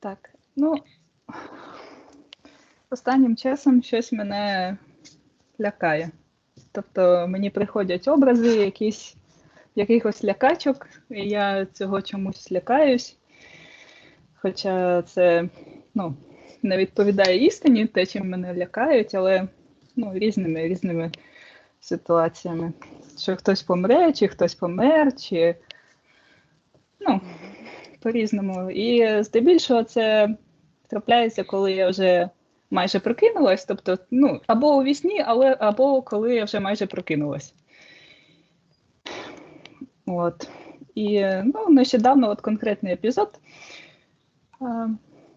Так, ну останнім часом щось мене лякає. Тобто мені приходять образи якісь якихось лякачок, і я цього чомусь лякаюсь. Хоча це ну, не відповідає істині, те, чим мене лякають, але ну, різними різними ситуаціями. Що хтось помре, чи хтось помер, чи по-різному. І здебільшого це трапляється, коли я вже майже прокинулась, тобто, ну, або у вісні, але або коли я вже майже прокинулась. От. І ну, нещодавно от конкретний епізод.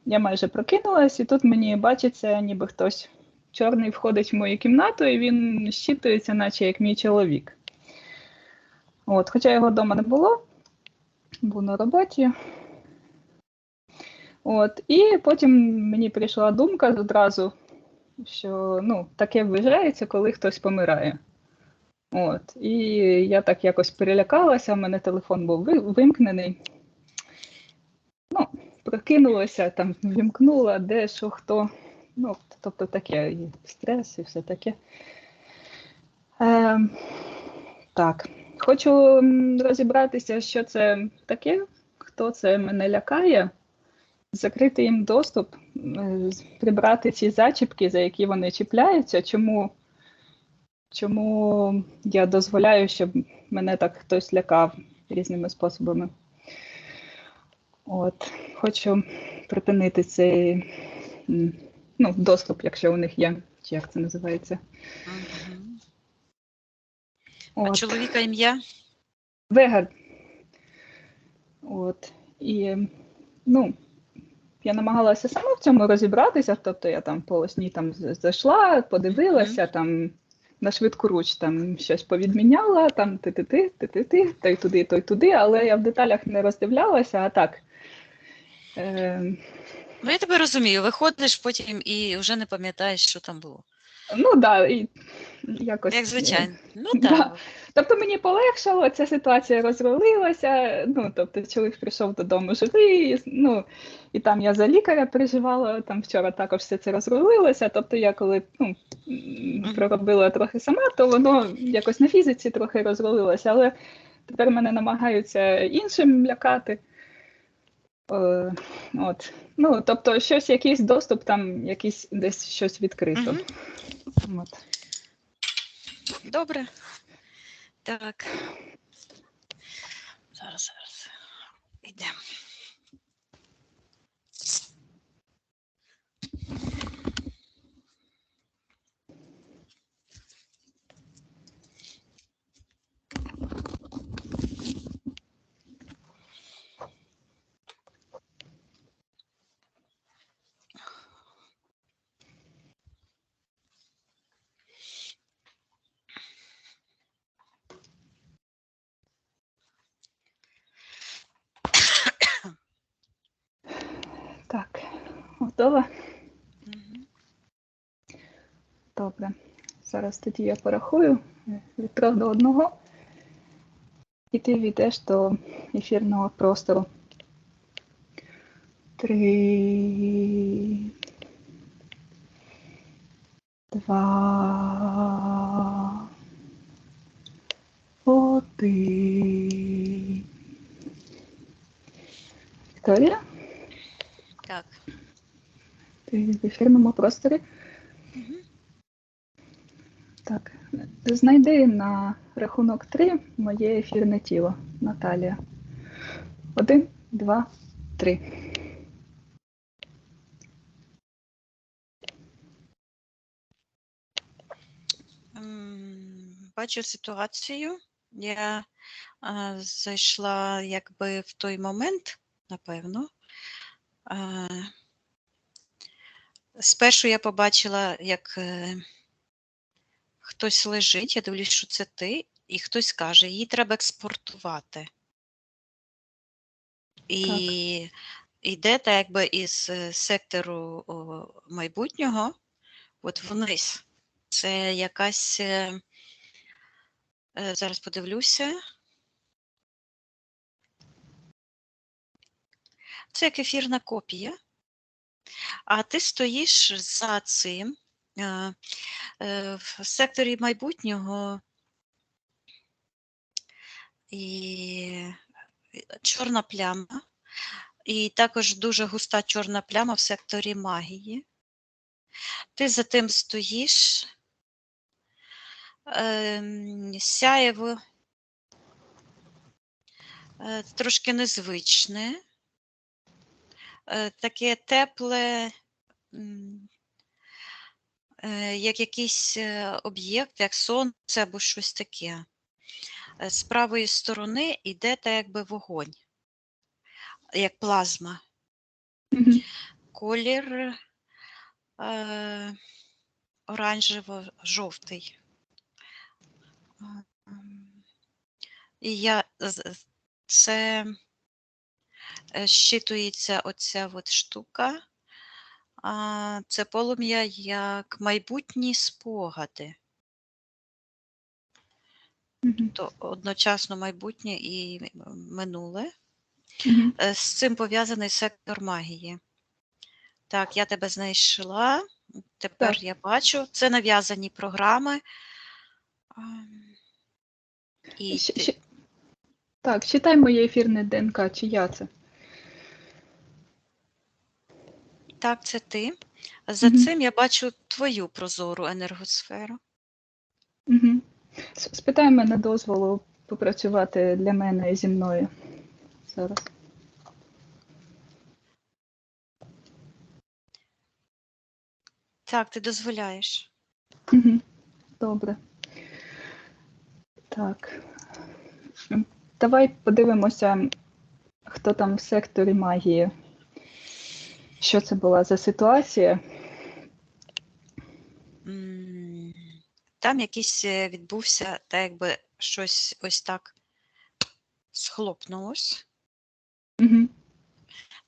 Я майже прокинулась, і тут мені бачиться, ніби хтось чорний входить в мою кімнату, і він щитується, наче як мій чоловік. От, хоча його вдома не було, був на роботі. От, і потім мені прийшла думка одразу, що ну, таке вважається, коли хтось помирає. От, і я так якось перелякалася, в мене телефон був вимкнений. Ну, прокинулася, там вімкнула, де, що, хто. Ну, тобто таке, і стрес, і все таке. Е, так, хочу розібратися, що це таке, хто це мене лякає, закрити їм доступ, е, прибрати ці зачіпки, за які вони чіпляються, чому, чому я дозволяю, щоб мене так хтось лякав різними способами. От, хочу припинити цей ну, доступ, якщо у них є, чи як це називається. Мгм. А чоловіка ім'я? Вегар. От. І ну, я намагалася сама в цьому розібратися, тобто я там полосні там зайшла, подивилася, там на швидку руч там щось повідміняла, там ти-ти-ти, ти-ти-ти, той туди, той туди, але я в деталях не роздивлялася, а так. Е, Ну, я тебе розумію, виходиш потім і вже не пам'ятаєш, що там було. Ну да, і якось. Як е, звичайно. Ну Да. так. Тобто мені полегшало, ця ситуація розрулилася. Ну, тобто, чоловік прийшов додому живий, ну, і там я за лікаря переживала, там вчора також все це розрулилося. Тобто, я коли ну, проробила трохи сама, то воно якось на фізиці трохи розрулилося, але тепер мене намагаються іншим лякати. Е, от. Ну, тобто, щось, якийсь доступ, там якийсь десь щось відкрито. Мгм. От. Добре. Так. Зараз, зараз. Йдемо. Так, готова? Мгм. Добре. Зараз тоді я порахую від трьох до одного. І ти війдеш до ефірного простору. Три. Два. Один. Вікторія, Так. ти в ефірному просторі. Так, знайди на рахунок 3 моє ефірне тіло, Наталія. Один, два, три. М, Бачу ситуацію. Я а, зайшла якби в той момент, напевно. А, спершу я побачила, як е, хтось лежить, я дивлюсь, що це ти, і хтось каже, її треба експортувати. І йде так якби із е, сектору о, майбутнього, от вниз. Це якась. е, е, Зараз подивлюся. Це як ефірна копія. А ти стоїш за цим. Е, В секторі майбутнього і чорна пляма, і також дуже густа чорна пляма в секторі магії. Ти за тим стоїш, ем, сяєво е, трошки незвичне, е, таке тепле, як якийсь е, об'єкт, як сонце або щось таке. Е, З правої сторони йде так якби вогонь, як плазма. Колір е, оранжево-жовтий. Е, І я це е, щитується оця от штука. А, це полум'я як майбутні спогади. Мгм. То одночасно майбутнє і минуле. Е, З цим пов'язаний сектор магії. Так, я тебе знайшла. Тепер Так. я бачу. Це нав'язані програми. І Щ- ти- Так, читай моє ефірне ДНК, чия це? Так, це ти. За Мгм. цим я бачу твою прозору енергосферу. Угу. Спитай мене дозволу попрацювати для мене і зі мною зараз. Так, ти дозволяєш. Угу. Добре. Так. М, Давай подивимося, хто там в секторі магії. Що це була за ситуація? Там якийсь е, відбувся, так якби щось ось так схлопнулось. Угу.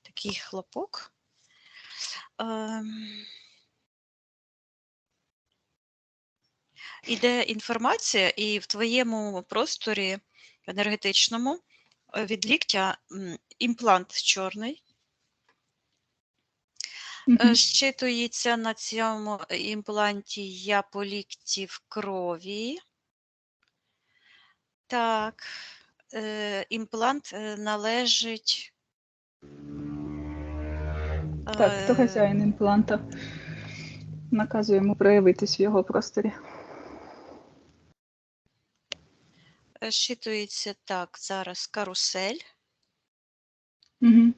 Такий хлопок. Ем, Іде інформація, і в твоєму просторі енергетичному е, від ліктя імплант чорний. Е, Щитується на цьому імпланті я по крові. Так, е, імплант е, належить. Так, хто е, хазяїн імпланта? Наказує йому проявитись в його просторі. е, Щитується так, зараз карусель. Угу.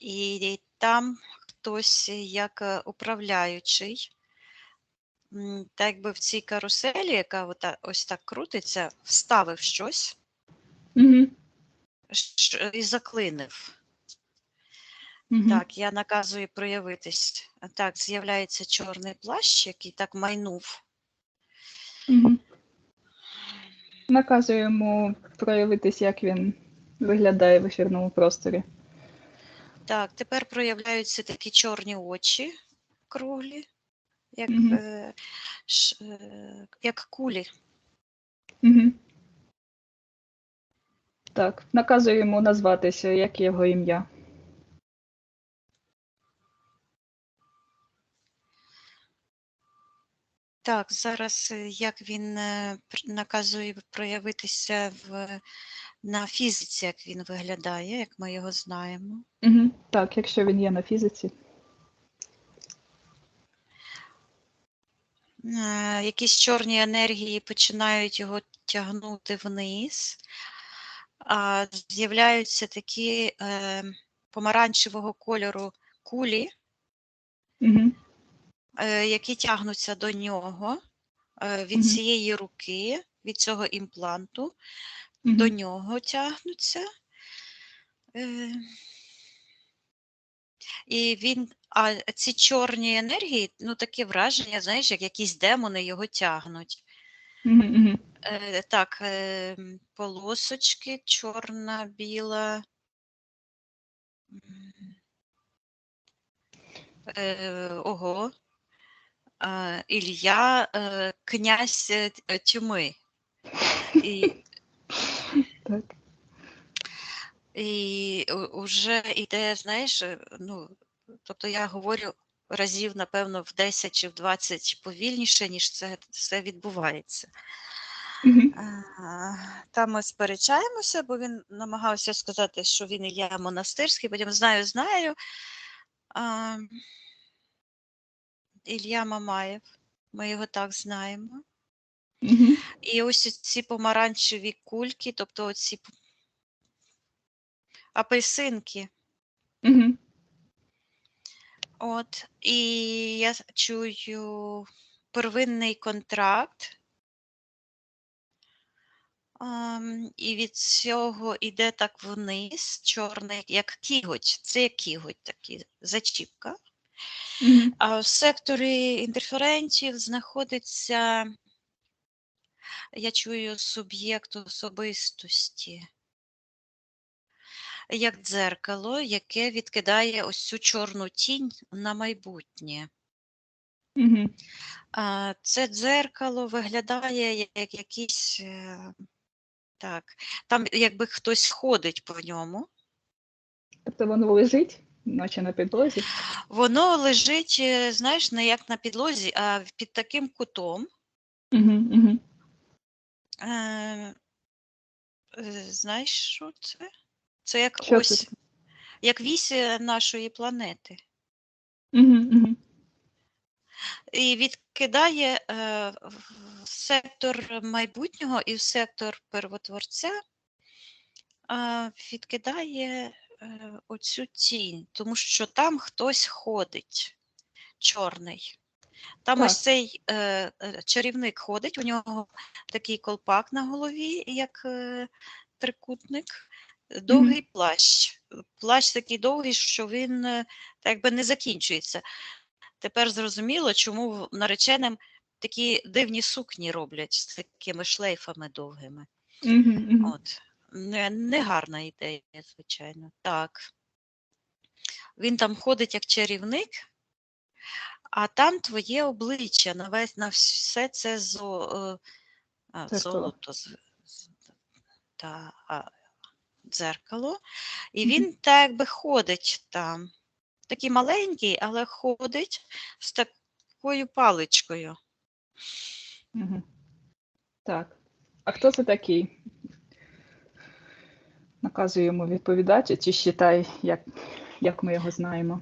І там хтось як е, управляючий. Так якби в цій каруселі, яка ось так крутиться, вставив щось Угу. і заклинив. Угу. Так, я наказую проявитись. Так, з'являється чорний плащ, який так майнув. Угу. Наказує йому проявитись, як він виглядає в ефірному просторі. Так, тепер проявляються такі чорні очі круглі, як, Мгм. е, ш, е, як кулі. Угу. Так, наказує йому назватися, як його ім'я. Так, зараз е, як він е, наказує проявитися в, на фізиці, як він виглядає, як ми його знаємо. Угу. Так, якщо він є на фізиці. Е, Якісь чорні енергії починають його тягнути вниз, а з'являються такі е, помаранчевого кольору кулі, Угу. е, які тягнуться до нього е, від Мгм. цієї руки, від цього імпланту, Угу. до нього тягнуться. Е, І він, а ці чорні енергії, ну таке враження, знаєш, як якісь демони його тягнуть. Е, так, е, полосочки, чорна, біла. Е, ого. Ілля, е, князь е, т- І Так. І уже йде, знаєш, е, ну, тобто я говорю разів, напевно, в 10 чи в 20 повільніше, ніж це все відбувається. Там ми сперечаємося, бо він намагався сказати, що він Ілля Монастирський, потім знаю, знаю. А, Ілля Мамаєв, ми його так знаємо. І ось ці помаранчеві кульки, тобто оці апельсинки. От, і я чую первинний контракт. Ам, і від цього іде так вниз, чорний, як кіготь. Це як кіготь такий, зачіпка. Мгм. А в секторі інтерферентів знаходиться, я чую суб'єкт особистості, як дзеркало, яке відкидає ось цю чорну тінь на майбутнє. А, Це дзеркало виглядає як як якийсь, е, так, там якби хтось ходить по ньому. Тобто воно лежить, наче на підлозі. Воно лежить, е, знаєш, не як на підлозі, а під таким кутом. Мгм. Мгм. Е, Знаєш, що це? Це як Що ось, це? як вісь е, нашої планети. І відкидає е, в сектор майбутнього і в сектор первотворця, е, відкидає е, оцю тінь, тому що там хтось ходить, чорний. Там ось цей е, е, чарівник ходить, у нього такий колпак на голові, як е, трикутник, довгий плащ. Плащ такий довгий, що він е, так якби не закінчується. Тепер зрозуміло, чому нареченим такі дивні сукні роблять з такими шлейфами довгими. Мгм. Мгм. От. Не, не гарна ідея, звичайно. Так. Він там ходить як чарівник, а там твоє обличчя на весь на все це зо, е, золото з- з- та, дзеркало. І він так якби ходить там. Такий маленький, але ходить з такою паличкою. Мгм. Так. А хто це такий? Наказує йому відповідати, чи считай, як, як ми його знаємо.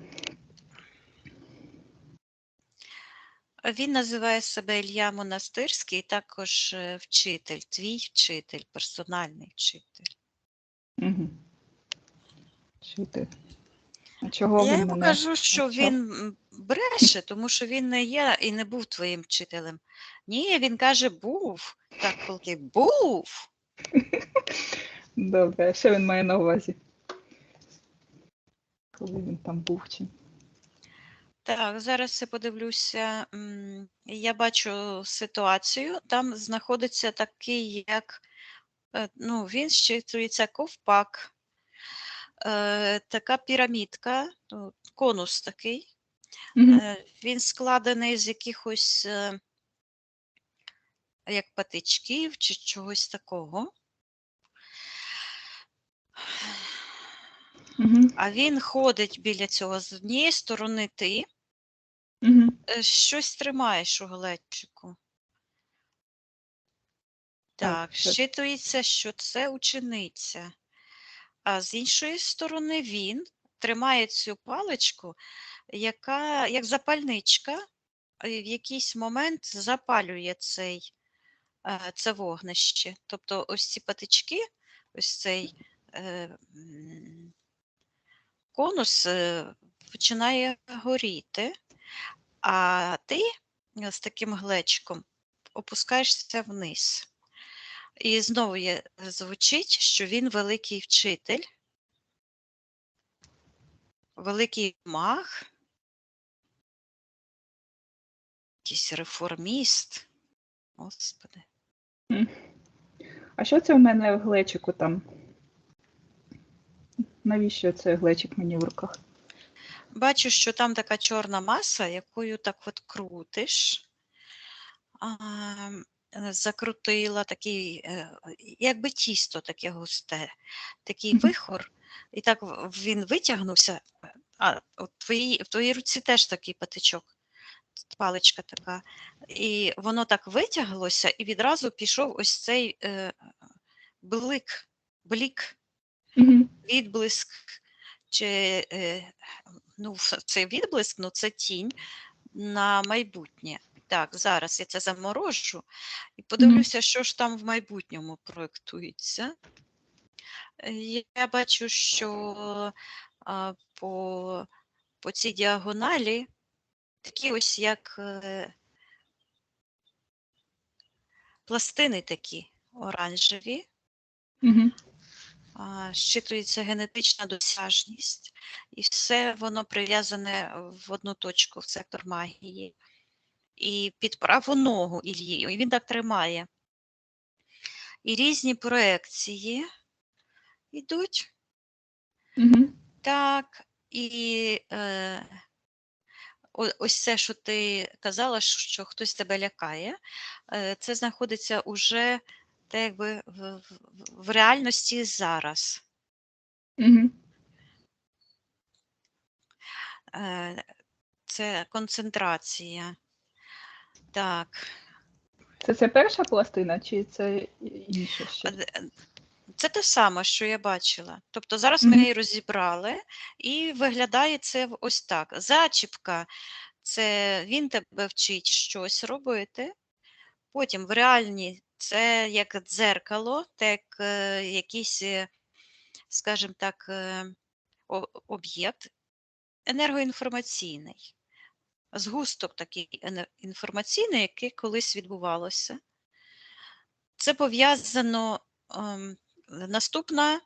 Він називає себе Ілля Монастирський, також е, вчитель, твій вчитель, персональний вчитель. Угу. Вчитель. А чого Я він йому мене? кажу, що навчав? він м, бреше, тому що він не є і не був твоїм вчителем. Ні, він каже, був. Так, коли був. Добре, а що він має на увазі? Коли він там був чи. Так, зараз я подивлюся. м, Я бачу ситуацію. Там знаходиться такий, як е, ну, він щитується ковпак, е, така пірамідка, ну, конус такий. Мгм. Е, Він складений з якихось е, як патичків чи чогось такого. Мгм. А він ходить біля цього з однієї сторони ти Е, щось тримаєш у глечику. Так, Так, це- щитується, що це учениця. А з іншої сторони він тримає цю паличку, яка як запальничка, і в якийсь момент запалює цей, е, це вогнище. Тобто ось ці патички, ось цей е, м, конус е, починає горіти, а ти е, з таким глечком опускаєшся вниз. І знову є, звучить, що він великий вчитель, великий маг, якийсь реформіст. Господи. А що це в мене в глечику там? Навіщо цей глечик мені в руках? Бачу, що там така чорна маса, якою так от крутиш. А, е, закрутила такий, е, якби тісто таке густе, такий вихор, і так він витягнувся. А от твої, в твоїй руці теж такий патичок, паличка така. І воно так витяглося, і відразу пішов ось цей е, блик, блік, Мгм. відблиск, чи е, ну, це відблиск, ну це тінь на майбутнє. Так, зараз я це заморожу і подивлюся, що ж там в майбутньому проєктується. Е, Я бачу, що а, по, по цій діагоналі такі ось як е, пластини такі оранжеві, Мгм. Щитується генетична досяжність, і все воно прив'язане в одну точку, в сектор магії. І під праву ногу Ільї, і він так тримає. І різні проекції йдуть. Мгм. Так, і е, ось це, що ти казала, що хтось тебе лякає, е, це знаходиться уже так якби в, в, в реальності зараз. Е, Це концентрація. Так. Це це перша пластина, чи це і- інша ще? Е, Це те саме, що я бачила. Тобто зараз ми її розібрали, і виглядає це ось так. Зачіпка це він тебе вчить щось робити. Потім в реальні це як дзеркало, так е, якийсь, е, скажімо так, е, об'єкт енергоінформаційний. Згусток такий інформаційний, який колись відбувалося. Це пов'язано ем, наступна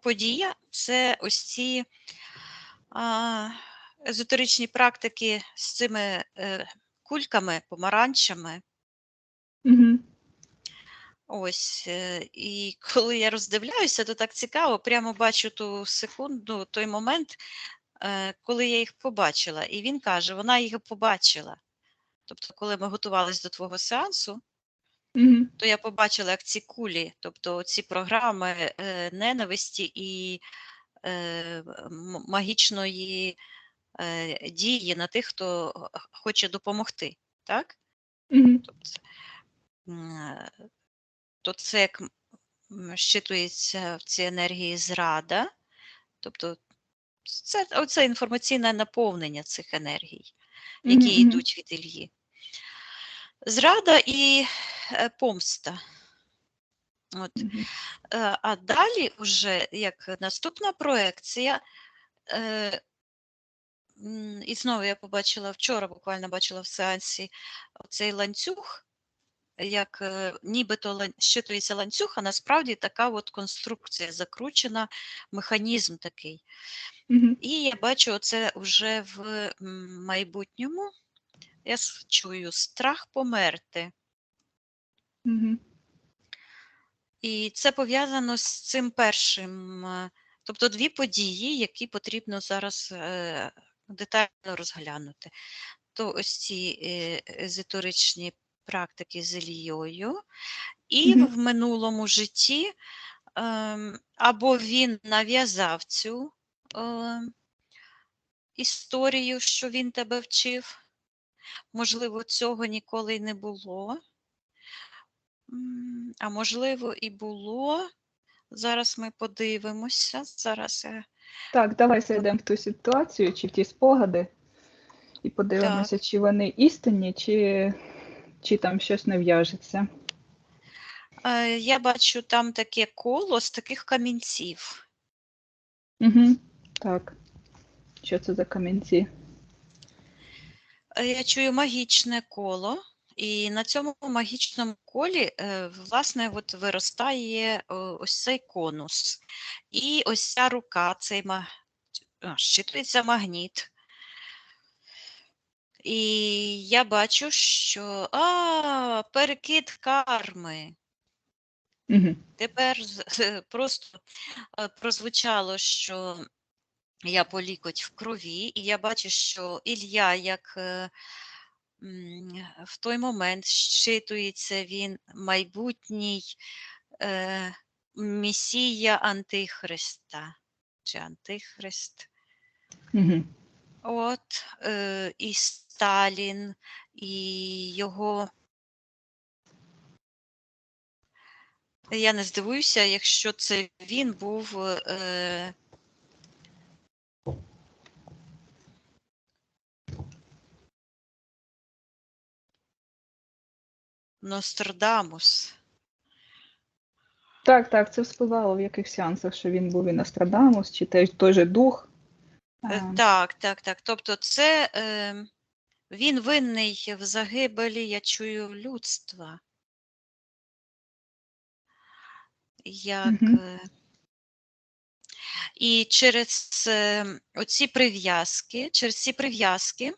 подія це ось ці езотеричні практики з цими кульками, помаранчами. Мгм. Ось, е, і коли я роздивляюся, то так цікаво, прямо бачу ту секунду, той момент, е, коли я їх побачила. І він каже, вона їх побачила. Тобто, коли ми готувалися до твого сеансу, Мгм. то я побачила, як ці кулі, тобто ці програми е, ненависті і магічної дії на тих, хто хоче допомогти. Так? Мгм. Тобто, е, то це як щитується в ці енергії зрада, тобто це оце інформаційне наповнення цих енергій, які мгм. йдуть від Ільї. Зрада і е, помста. От. Е, А далі, вже як наступна проекція, е, і знову я побачила вчора, буквально бачила в сеансі цей ланцюг, як е, нібито щитується ланцюг, а насправді така от конструкція закручена, механізм такий. Мгм. І я бачу це вже в майбутньому. Я чую страх померти. Мгм. І це пов'язано з цим першим, е, тобто дві події, які потрібно зараз е, детально розглянути. То ось ці е, езотеричні практики з Ілією, і Мгм. в минулому житті ем, або він нав'язав цю е, історію, що він тебе вчив. Можливо, цього ніколи й не було. А можливо, і було. Зараз ми подивимося. Зараз я Так, давай зайдемо в ту ситуацію чи в ті спогади і подивимося, чи вони істинні, чи, чи там щось не в'яжеться. Е, Я бачу там таке коло з таких камінців. Угу. Так. Що це за камінці? Е, Я чую магічне коло, і на цьому магічному колі, е, власне, от виростає ось цей конус. І ось ця рука, цей ма... а, щитується магніт. І я бачу, що а, перекид карми. Угу. Тепер просто е, прозвучало, що я по лікоть в крові, і я бачу, що Ілля як е, в той момент щитується він майбутній е, Месія Антихриста чи Антихрист. Угу. От е, і Сталін, і його. Я не здивуюся, якщо це він був. Е, Нострадамус. Так, так, це вспливало в яких сеансах, що він був і Нострадамус, чи той, той же дух. Е, Так, так, так. Тобто, це е, він винний в загибелі, я чую, людства. Як, е, і через е, оці прив'язки, через ці прив'язки,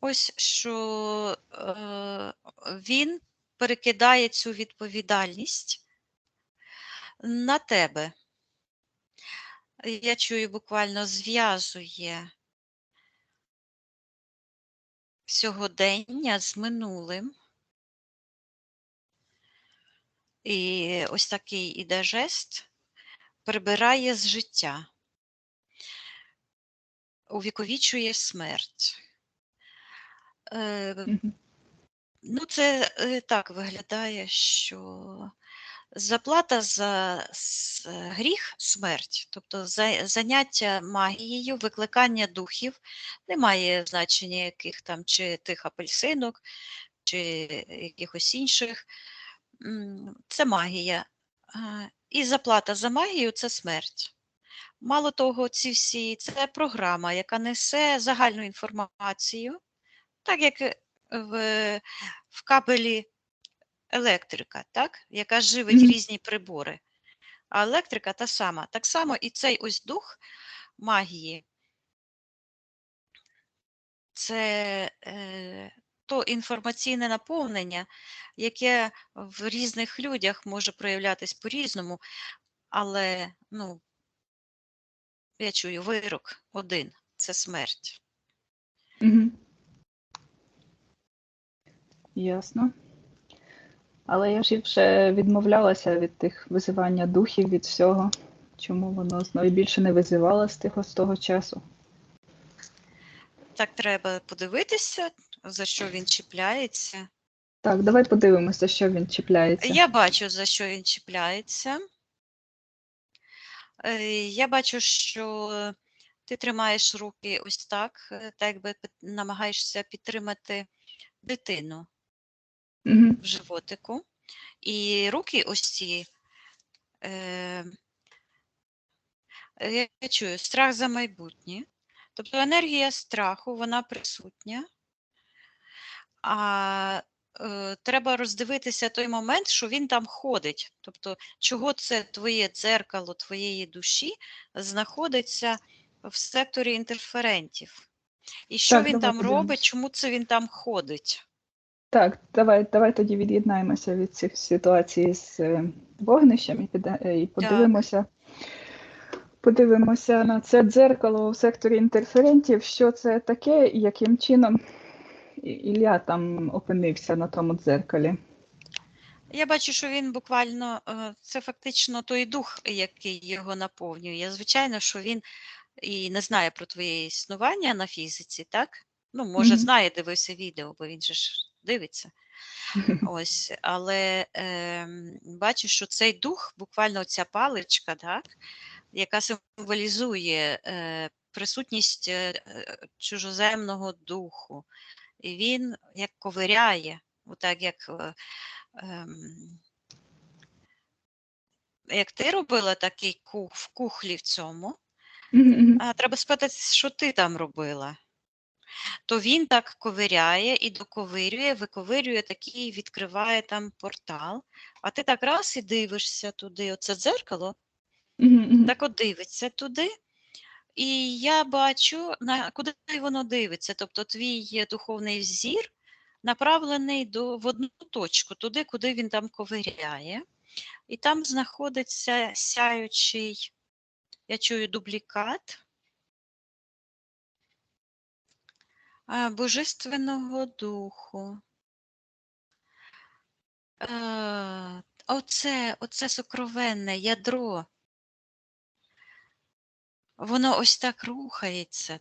ось що е, він перекидає цю відповідальність на тебе. Я чую, буквально зв'язує сьогодення з минулим. І ось такий іде жест, прибирає з життя, увіковічує смерть. Е. Ну, це е, так виглядає, що заплата за гріх смерть, тобто за- заняття магією, викликання духів, немає значення яких там, чи тих апельсинок, чи якихось інших. Це магія. І заплата за магію це смерть. Мало того, ці всі це програма, яка несе загальну інформацію, так як е, в, в кабелі електрика, так? яка живить Мгм. різні прибори. А електрика та сама. Так само і цей ось дух магії. Це е, то інформаційне наповнення, яке в різних людях може проявлятись по-різному, але ну, я чую вирок один це смерть. Мгм. Ясно. Але я ж вже відмовлялася від тих визивання духів, від всього. Чому воно знову більше не визивало з тих з того часу? Так треба подивитися, за що він чіпляється. Так, давай подивимося, що він чіпляється. Я бачу, за що він чіпляється. Е, Я бачу, що ти тримаєш руки ось так, е, так якби намагаєшся підтримати дитину В животику. І руки ось ці. Е, я чую страх за майбутнє. Тобто енергія страху, вона присутня. А е, треба роздивитися той момент, що він там ходить. Тобто, чого це твоє дзеркало твоєї душі знаходиться в секторі інтерферентів. І що Так, він там робить, чому це він там ходить? Так, давай, давай тоді від'єднаємося від цих ситуацій з е, вогнищем і, е, і подивимося. Подивимося на це дзеркало у секторі інтерферентів, що це таке і яким чином Ілля там опинився на тому дзеркалі. Я бачу, що він буквально е, це фактично той дух, який його наповнює. Звичайно, що він і не знає про твоє існування на фізиці, так? Ну, може, Мгм. знає, дивився відео, бо він же ж дивиться. Ось, але е, бачу, що цей дух, буквально ця паличка, так, яка символізує е, присутність е, е, чужоземного духу. І він як ковиряє, отак як, е, ем, як ти робила такий кух в кухлі в цьому, Мгм, мгм. а треба спитати, що ти там робила. То він так ковиряє і доковирює, виковирює такий, відкриває там портал, а ти так раз і дивишся туди. Оце дзеркало, так от дивиться туди. І я бачу, на куди воно дивиться. Тобто твій духовний взір направлений до, в одну точку, туди, куди він там ковиряє. І там знаходиться сяючий, я чую, дублікат. Божественного духу. Е, Оце, оце сокровенне ядро. Воно ось так рухається.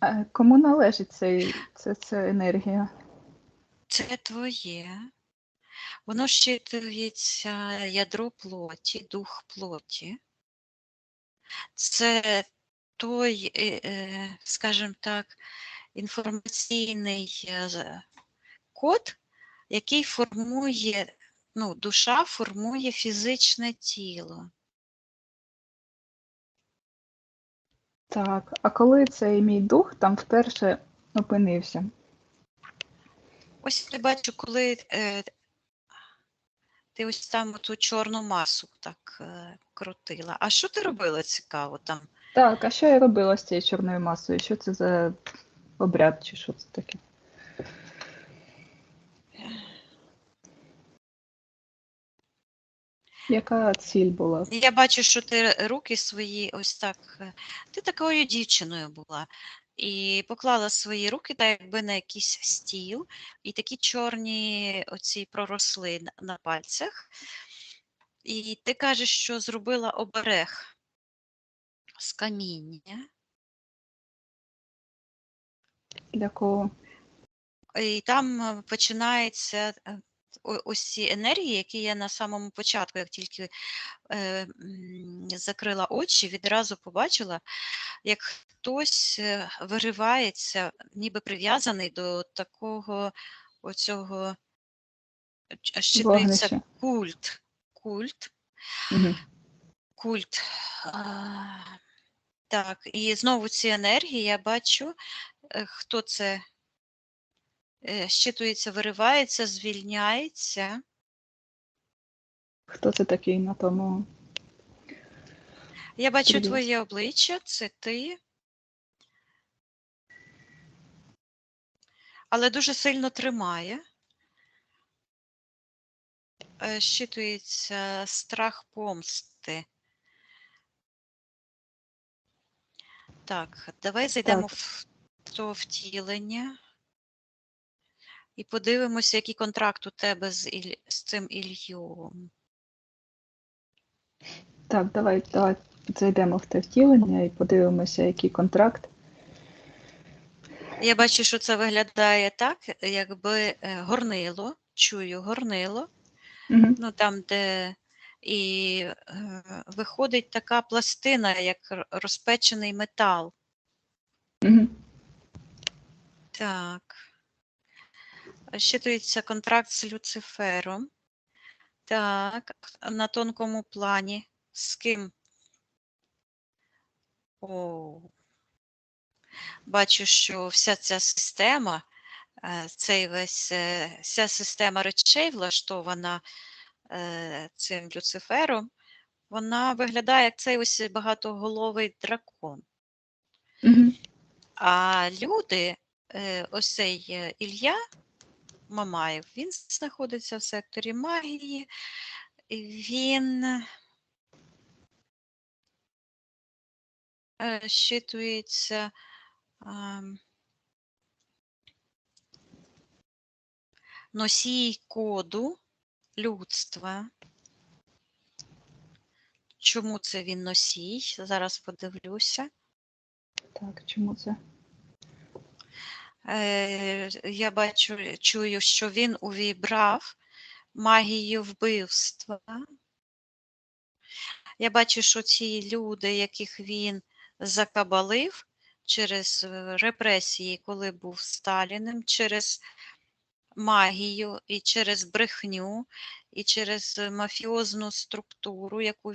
А Кому належить цей, це, ця енергія? Це твоє. Воно щитується ядро плоті, дух плоті. Це той, е, е, скажімо так, інформаційний е, код, який формує, ну, душа формує фізичне тіло. Так, а коли цей мій дух там вперше опинився? Ось я бачу, коли е, ти ось там ту чорну масу так е, крутила. А що ти робила цікаво там? Так, а що я робила з цією чорною масою? Що це за обряд, чи що це таке? Яка ціль була? Я бачу, що ти руки свої ось так. Ти такою дівчиною була. І поклала свої руки так якби на якийсь стіл, і такі чорні оці проросли на пальцях. І ти кажеш, що зробила оберег з каміння. Для? І там е, починається е, ось ці енергії, які я на самому початку, як тільки е, закрила очі, відразу побачила, як хтось виривається, ніби прив'язаний до такого оцього щитується культ. Культ. Угу. Культ. А, так, і знову ці енергії я бачу, е, хто це е, щитується, виривається, звільняється. Хто це такий на тому? Я бачу Привіт. твоє обличчя, це ти. Але дуже сильно тримає. Е, Щитується страх помсти. Так, давай зайдемо Так. в то втілення і подивимося, який контракт у тебе з, Іль... з цим Ільйом. Так, давай, давай зайдемо в те втілення і подивимося, який контракт. Я бачу, що це виглядає так, якби е, горнило, чую горнило, Угу. ну там, де і е, виходить така пластина, як розпечений метал. Угу. Так. Щитується контракт з Люцифером. Так, на тонкому плані. З ким? О. Бачу, що вся ця система, е, цей весь, е, вся система речей влаштована цим Люцифером, вона виглядає як цей ось багатоголовий дракон. Угу. А люди, е, ось цей е, Ілля Мамаєв, він знаходиться в секторі магії. Він е, щитується ем, носій коду людства. Чому це він носій? Зараз подивлюся. Так, чому це? Е, я бачу, чую, що він увібрав магію вбивства. Я бачу, що ці люди, яких він закабалив через е, репресії, коли був Сталіним, через магію і через брехню, і через е, мафіозну структуру, яку